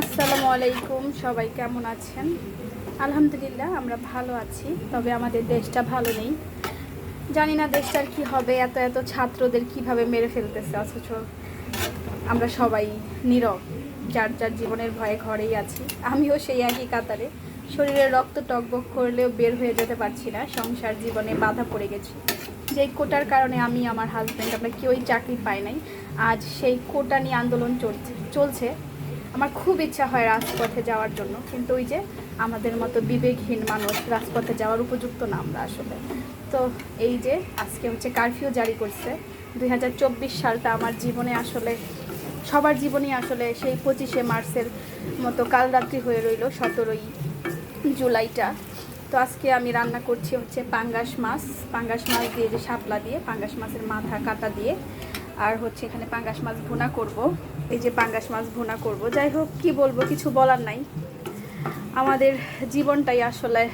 আসসালামু আলাইকুম, সবাই কেমন আছেন? আলহামদুলিল্লাহ, আমরা ভালো আছি, তবে আমাদের দেশটা ভালো নেই। জানি না দেশটার কি হবে, এত এত ছাত্রদের কীভাবে মেরে ফেলতেছে, অথচ আমরা সবাই নীরব, যার যার জীবনের ভয়ে ঘরেই আছি। আমিও সেই একই কাতারে, শরীরে রক্ত টকবক করলেও বের হয়ে যেতে পারছি না, সংসার জীবনে বাধা পড়ে গেছি। যেই কোটার কারণে আমি, আমার হাজব্যান্ড আমরা কেউই চাকরি পাই নাই, আজ সেই কোটা নিয়ে আন্দোলন চলছে চলছে। আমার খুব ইচ্ছা হয় রাজপথে যাওয়ার জন্য। কিন্তু ওই যে আমাদের মতো বিবেকহীন মানুষ রাজপথে যাওয়ার উপযুক্ত না আমরা আসলে। তো এই যে আজকে হচ্ছে কারফিউ জারি করছে। দুই হাজার চব্বিশ সালটা আমার জীবনে আসলে, সবার জীবনই আসলে সেই পঁচিশে মার্চের মতো কাল রাত্রি হয়ে রইল সতেরোই জুলাইটা। তো আজকে আমি রান্না করছি হচ্ছে পাঙ্গাস মাছ। পাঙ্গাস মাছ দিয়ে যে শাপলা দিয়ে, পাঙ্গাস মাছের মাথা কাটা দিয়ে। আর হচ্ছে এখানে পাঙ্গাস মাছ ভুনা করব। এই যে পাঙ্গাস মাছ ভুনা করব। যাই হোক, কি বলব, কিছু বলার নাই। আমাদের জীবনটাই আসলে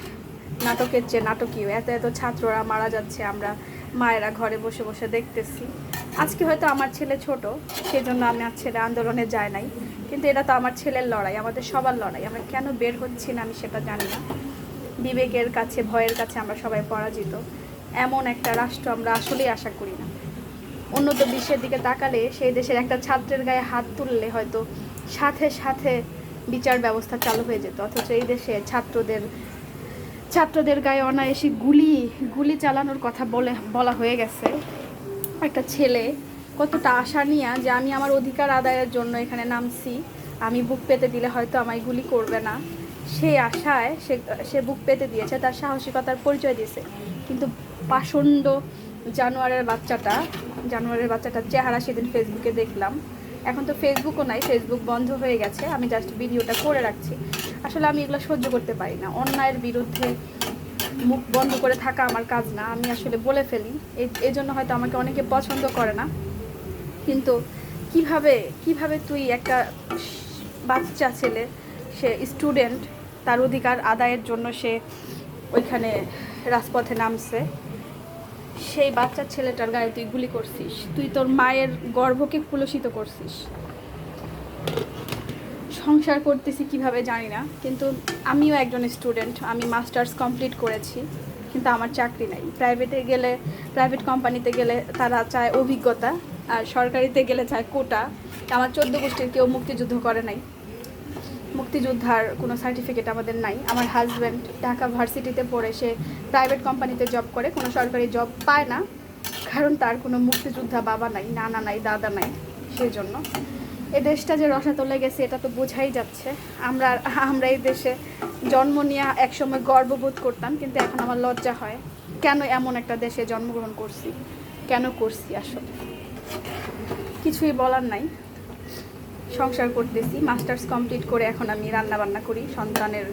নাটকের চেয়ে নাটকীয়। এত এত ছাত্ররা মারা যাচ্ছে, আমরা মায়েরা ঘরে বসে বসে দেখতেছি। আজকে হয়তো আমার ছেলে ছোট, সেজন্য আমি আর ছেলে আন্দোলনে যায় নাই। কিন্তু এটা তো আমার ছেলের লড়াই, আমাদের সবার লড়াই। আমরা কেন বের হচ্ছি না, আমি সেটা জানি না। বিবেকের কাছে, ভয়ের কাছে আমরা সবাই পরাজিত। এমন একটা রাষ্ট্র আমরা আসলেই আশা করি না। উন্নত বিশ্বের দিকে তাকালে সেই দেশের একটা ছাত্রের গায়ে হাত তুললে হয়তো সাথে সাথে বিচার ব্যবস্থা চালু হয়ে যেত। অথচ এই দেশে ছাত্রদের ছাত্রদের গায়ে অনায়াসী গুলি গুলি চালানোর কথা বলে, বলা হয়ে গেছে। একটা ছেলে কতটা আশা নিয়ে যে আমি আমার অধিকার আদায়ের জন্য এখানে নামছি, আমি বুক পেতে দিলে হয়তো আমায় গুলি করবে না। সেই আশায় সে সে বুক পেতে দিয়েছে, তার সাহসিকতার পরিচয় দিয়েছে। কিন্তু পাষণ্ড জানোয়ারের বাচ্চাটা জানোয়ারের বাচ্চাটার চেহারা সেদিন ফেসবুকে দেখলাম। এখন তো ফেসবুকও নাই ফেসবুক বন্ধ হয়ে গেছে। আমি জাস্ট ভিডিওটা করে রাখছি। আসলে আমি এগুলো সহ্য করতে পারি না। অন্যায়ের বিরুদ্ধে মুখ বন্ধ করে থাকা আমার কাজ না। আমি আসলে বলে ফেলি। এই- জন্য হয়তো আমাকে অনেকে পছন্দ করে না। কিন্তু কীভাবে কীভাবে তুই একটা বাচ্চা ছেলে, সে স্টুডেন্ট তার অধিকার আদায়ের জন্য সে ওইখানে রাজপথে নামছে? সেই বাচ্চা ছেলেটার গায়ে তুই গুলি করছিস, তুই তোর মায়ের গর্ভকে কুলসিত করছিস। সংসার করতেছি কীভাবে জানি না, কিন্তু আমিও একজন স্টুডেন্ট আমি মাস্টার্স কমপ্লিট করেছি, কিন্তু আমার চাকরি নাই। প্রাইভেটে গেলে প্রাইভেট কোম্পানিতে গেলে তারা চায় অভিজ্ঞতা, আর সরকারিতে গেলে চায় কোটা। আমার চোদ্দ গোষ্ঠীর কেউ মুক্তিযুদ্ধ করে নাই। মুক্তিযোদ্ধার কোনো সার্টিফিকেট আমাদের নাই। আমার হাজব্যান্ড ঢাকা ভার্সিটিতে পড়ে, সে প্রাইভেট কোম্পানিতে জব করে, কোনো সরকারি জব পায় না। কারণ তার কোনো মুক্তিযোদ্ধা বাবা নাই, নানা নাই, দাদা নাই সেই জন্য এই দেশটা যে রসাতলে গেছে, এটা তো বোঝাই যাচ্ছে। আমরা আমরা এই দেশে জন্ম নিয়ে একসময় গর্ববোধ করতাম, কিন্তু এখন আমার লজ্জা হয়। কেন এমন একটা দেশে জন্মগ্রহণ করছি? কেন করছি আসলে? কিছুই বলার নাই। সংসার করতেছি মাস্টার্স কমপ্লিট করে এখন আমি রান্না বান্না করি, সন্তানের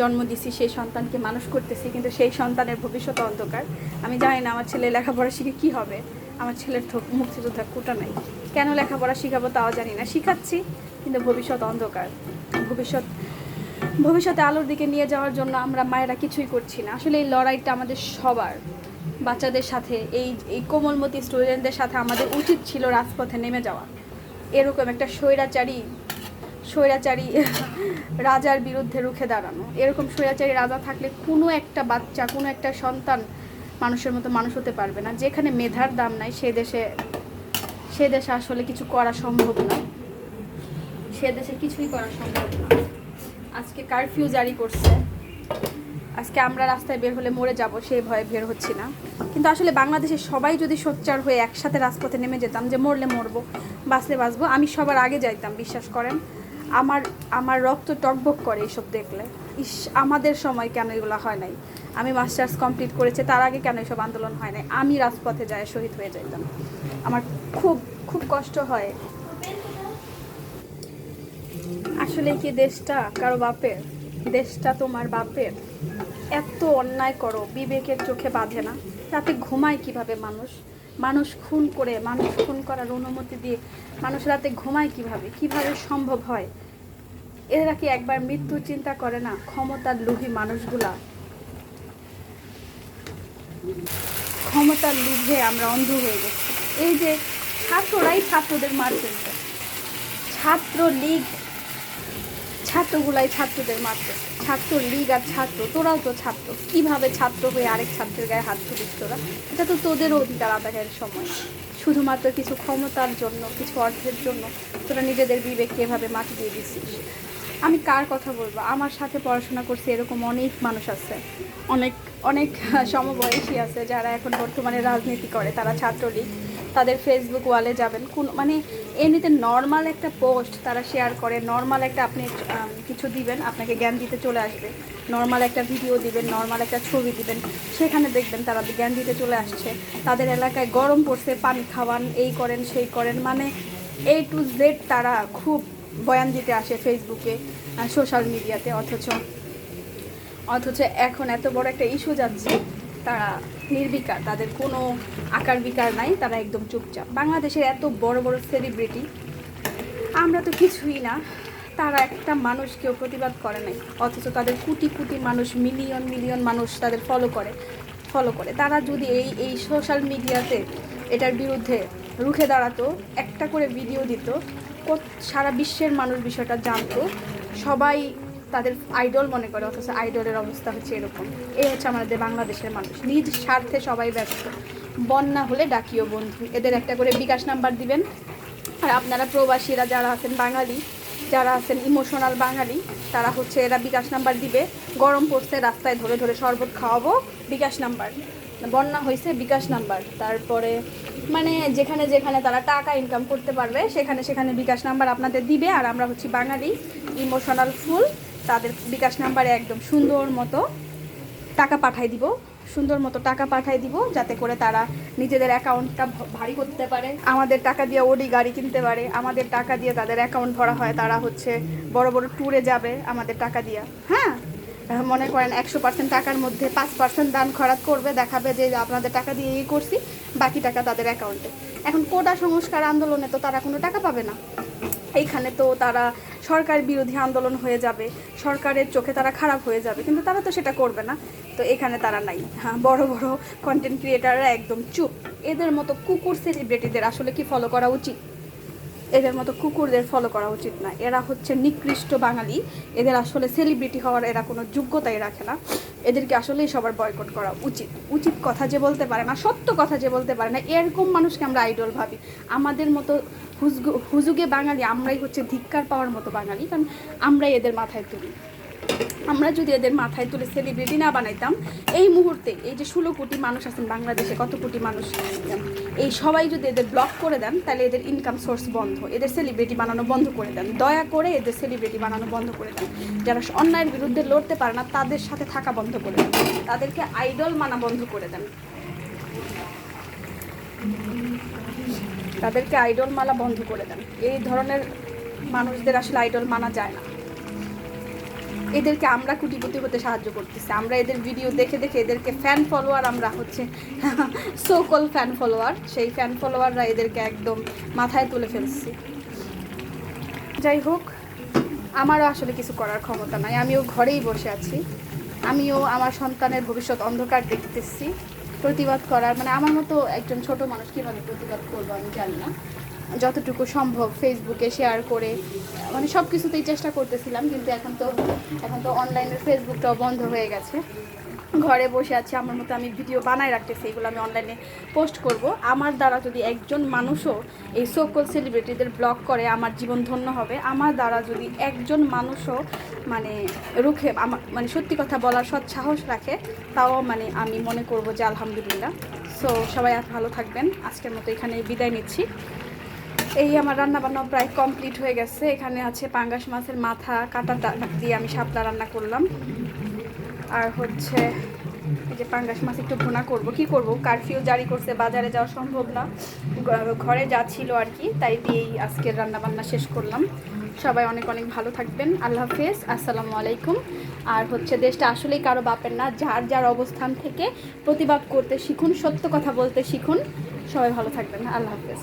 জন্ম দিছি, সেই সন্তানকে মানুষ করতেছি, কিন্তু সেই সন্তানের ভবিষ্যৎ অন্ধকার। আমি জানি না আমার ছেলে লেখাপড়া শিখে কি হবে, আমার ছেলের তো মুক্তিযোদ্ধার কোটা নাই। কেন লেখাপড়া শিখাবো তাও জানি না, শিখাচ্ছি, কিন্তু ভবিষ্যৎ অন্ধকার। ভবিষ্যৎ, ভবিষ্যতে আলোর দিকে নিয়ে যাওয়ার জন্য আমরা মায়েরা কিছুই করছি না। আসলে এই লড়াইটা আমাদের সবার, বাচ্চাদের সাথে, এই এই কোমলমতি স্টুডেন্টদের সাথে আমাদের উচিত ছিল রাজপথে নেমে যাওয়া। এরকম একটা স্বৈরাচারী স্বৈরাচারী রাজার বিরুদ্ধে রুখে দাঁড়ানো। এরকম স্বৈরাচারী রাজা থাকলে কোনো একটা বাচ্চা, কোনো একটা সন্তান মানুষের মতো মানুষ হতে পারবে না। যেখানে মেধার দাম নাই, সে দেশে সে দেশে আসলে কিছু করা সম্ভব নয় সে দেশে কিছুই করা সম্ভব না। আজকে কারফিউ জারি করছে। আজকে আমরা রাস্তায় বের হলে মরে যাব, সেই ভয়ে বের হচ্ছি না। কিন্তু আসলে বাংলাদেশের সবাই যদি সোচ্চার হয়ে একসাথে রাজপথে নেমে যেতাম যে মরলে মরবো, বাঁচলে বাঁচবো, আমি সবার আগে যাইতাম, বিশ্বাস করেন। আমার আমার রক্ত টকবক করে এইসব দেখলে। ইস, আমাদের সময় কেন এগুলো হয় নাই? আমি মাস্টার্স কমপ্লিট করেছি, তার আগে কেন এসব আন্দোলন হয় নাই? আমি রাজপথে যায় শহীদ হয়ে যাইতাম। আমার খুব খুব কষ্ট হয়। আসলে কি দেশটা কারও বাপের? দেশটা তোমার বাপের। এত অন্যায় করো, বিবেকের চোখে বাঁধে না। রাতে ঘুমায় কীভাবে মানুষ? মানুষ খুন করে, মানুষ খুন করার অনুমতি দিয়ে মানুষ রাতে ঘুমায় কীভাবে? কীভাবে সম্ভব হয়? এরা কি একবার মৃত্যু চিন্তা করে না? ক্ষমতার লোভী মানুষগুলা। ক্ষমতার লোভে আমরা অন্ধ হয়ে গেছি। এই যে ছাত্ররাই ছাত্রদের মারতেছে। ছাত্র লীগ ছাত্রগুলাই ছাত্রদের মারতেছে ছাত্র লীগ আর ছাত্র, তোরাও তো ছাত্র। কীভাবে ছাত্র হয়ে আরেক ছাত্রের গায়ে হাত তুলিস তোরা? এটা তো তোদের অধিকার আদায়ের সময়। শুধুমাত্র কিছু ক্ষমতার জন্য, কিছু অর্থের জন্য তোরা নিজেদের বিবেককে এভাবে মাটি দিয়ে দিচ্ছিস। আমি কার কথা বলব? আমার সাথে পড়াশোনা করছে এরকম অনেক মানুষ আছে। অনেক অনেক সমবয়সী আছে যারা এখন বর্তমানে রাজনীতি করে। তারা ছাত্রলীগ। তাদের ফেসবুক ওয়ালে যাবেন। কোন মানে এমনিতে নর্মাল একটা পোস্ট তারা শেয়ার করে নর্মাল একটা আপনি কিছু দিবেন, আপনাকে জ্ঞান দিতে চলে আসবে। নর্মাল একটা ভিডিও দিবেন নর্মাল একটা ছবি দিবেন। সেখানে দেখবেন তারা জ্ঞান দিতে চলে আসছে। তাদের এলাকায় গরম পড়ছে, পানি খাওয়ান, এই করেন, সেই করেন। মানে এ টু জেড তারা খুব বয়ান দিতে আসে ফেসবুকে সোশ্যাল মিডিয়াতে অথচ অথচ এখন এত বড় একটা ইস্যু যাচ্ছে। তারা নির্বিকার, তাদের কোনো আকার বিকার নাই, তারা একদম চুপচাপ। বাংলাদেশের এত বড় বড় সেলিব্রিটি আমরা তো কিছুই না। তারা একটা মানুষকেও প্রতিবাদ করে নাই, অথচ তাদের কোটি কোটি মানুষ মিলিয়ন মিলিয়ন মানুষ তাদের ফলো করে ফলো করে। তারা যদি এই এই সোশ্যাল মিডিয়াতে এটার বিরুদ্ধে রুখে দাঁড়াতো, একটা করে ভিডিও দিত সারা বিশ্বের মানুষ বিষয়টা জানতো, সবাই তাদের আইডল মনে করে, অথচ আইডলের অবস্থা হচ্ছে এরকম। এই হচ্ছে আমাদের বাংলাদেশের মানুষ। নিজ স্বার্থে সবাই ব্যস্ত। বন্যা হলে ডাকিও বন্ধু। এদের একটা করে বিকাশ নাম্বার দিবেন। আর আপনারা প্রবাসীরা যারা আছেন বাঙালি, যারা আছেন ইমোশনাল বাঙালি, তারা হচ্ছে এরা বিকাশ নাম্বার দিবে। গরম পড়ছে, রাস্তায় ধরে ধরে শরবত খাওয়াবো, বিকাশ নাম্বার। বন্যা হয়েছে বিকাশ নাম্বার। তারপরে মানে যেখানে যেখানে তারা টাকা ইনকাম করতে পারবে, সেখানে সেখানে বিকাশ নাম্বার আপনাদের দিবে। আর আমরা হচ্ছি বাঙালি ইমোশনাল ফুল তাদের বিকাশ নাম্বারে একদম সুন্দর মতো টাকা পাঠাই দিব, সুন্দর মতো টাকা পাঠাই দিব যাতে করে তারা নিজেদের অ্যাকাউন্টটা ভারী করতে পারে। আমাদের টাকা দিয়ে ওডি গাড়ি কিনতে পারে, আমাদের টাকা দিয়ে তাদের অ্যাকাউন্ট ভরা হয়, তারা হচ্ছে বড় বড় ট্যুরে যাবে আমাদের টাকা দিয়ে। হ্যাঁ? মনে করেন একশো পার্সেন্ট টাকার মধ্যে পাঁচ পার্সেন্ট দান খরাত করবে, দেখাবে যে আপনাদের টাকা দিয়ে ইয়ে করছি, বাকি টাকা তাদের অ্যাকাউন্টে। এখন কোটা সংস্কার আন্দোলনে তো তারা কোনো টাকা পাবে না। এইখানে তো তারা সরকার বিরোধী আন্দোলন হয়ে যাবে, সরকারের চোখে তারা খারাপ হয়ে যাবে, কিন্তু তারা তো সেটা করবে না। তো এখানে তারা নাই। হ্যাঁ বড় বড় কন্টেন্ট ক্রিয়েটাররা একদম চুপ। এদের মতো কুকুর সেলিব্রিটিদের আসলে কি ফলো করা উচিত? এদের মতো কুকুরদের ফলো করা উচিত না। এরা হচ্ছে নিকৃষ্ট বাঙালি। এদের আসলে সেলিব্রিটি হওয়ার এরা কোনো যোগ্যতাই রাখে না। এদেরকে আসলেই সবার বয়কট করা উচিত। উচিত কথা যে বলতে পারে না, সত্য কথা যে বলতে পারে না, এরকম মানুষকে আমরা আইডল ভাবি। আমাদের মতো হুজগু বাঙালি, আমরাই হচ্ছে ধিক্কার পাওয়ার মতো বাঙালি, কারণ আমরাই এদের মাথায় তুলি। আমরা যদি এদের মাথায় তুলে সেলিব্রিটি না বানাইতাম, এই মুহূর্তে এই যে ষোলো কোটি মানুষ আছেন বাংলাদেশে, কত কোটি মানুষ এই সবাই যদি এদের ব্লক করে দেন, তাহলে এদের ইনকাম সোর্স বন্ধ, এদের সেলিব্রিটি বানানো বন্ধ করে দেন। দয়া করে এদের সেলিব্রিটি বানানো বন্ধ করে দেন। যারা অন্যায়ের বিরুদ্ধে লড়তে পারে না, তাদের সাথে থাকা বন্ধ করে দেন। তাদেরকে আইডল মানা বন্ধ করে দেন। তাদেরকে আইডল মালা বন্ধ করে দেন। এই ধরনের মানুষদের আসলে আইডল মানা যায় না। এদেরকে আমরা কুটিপতি হতে সাহায্য করতেছি। আমরা এদের ভিডিও দেখে দেখে এদেরকে ফ্যান ফলোয়ার আমরা হচ্ছে সোকল ফ্যান ফলোয়ার সেই ফ্যান ফলোয়াররা এদেরকে একদম মাথায় তুলে ফেলছি। যাই হোক, আমারও আসলে কিছু করার ক্ষমতা নাই। আমিও ঘরেই বসে আছি। আমিও আমার সন্তানের ভবিষ্যৎ অন্ধকার দেখতেছি। প্রতিবাদ করার মানে আমার মতো একজন ছোট মানুষ কীভাবে প্রতিবাদ করব আমি জানি না। যতটুকু সম্ভব ফেসবুকে শেয়ার করে মানে সব কিছুতেই চেষ্টা করতেছিলাম, কিন্তু এখন তো এখন তো অনলাইনের ফেসবুকটাও বন্ধ হয়ে গেছে। ঘরে বসে আছি, আমার মতো আমি ভিডিও বানায় রাখতেছি, এগুলো আমি অনলাইনে পোস্ট করব। আমার দ্বারা যদি একজন মানুষও এই সোকল সেলিব্রিটিদের ব্লগ করে, আমার জীবন ধন্য হবে। আমার দ্বারা যদি একজন মানুষও মানে রুখে আমার মানে সত্যি কথা বলার সৎ সাহস রাখে, তাও মানে আমি মনে করব যে আলহামদুলিল্লাহ। সো সবাই আর ভালো থাকবেন। আজকের মতো এখানে বিদায় নিচ্ছি। এই আমার রান্না বান্না প্রায় কমপ্লিট হয়ে গেছে। এখানে আছে পাঙ্গাস মাছের মাথা, কাটা দিয়ে আমি শাপলা রান্না করলাম। আর হচ্ছে এই যে পাঙ্গাস মাছ একটু ভুনা করব। কি করব? কারফিউ জারি করছে, বাজারে যাওয়া সম্ভব না। ঘরে যা ছিল আর কি, তাই দিয়েই আজকের রান্নাবান্না শেষ করলাম। সবাই অনেক অনেক ভালো থাকবেন। আল্লাহ হাফেজ, আসসালামু আলাইকুম। আর হচ্ছে দেশটা আসলেই কারও বাপের না, যার যার অবস্থান থেকে প্রতিবাদ করতে শিখুন, সত্য কথা বলতে শিখুন। সবাই ভালো থাকবেন। আল্লাহ হাফেজ।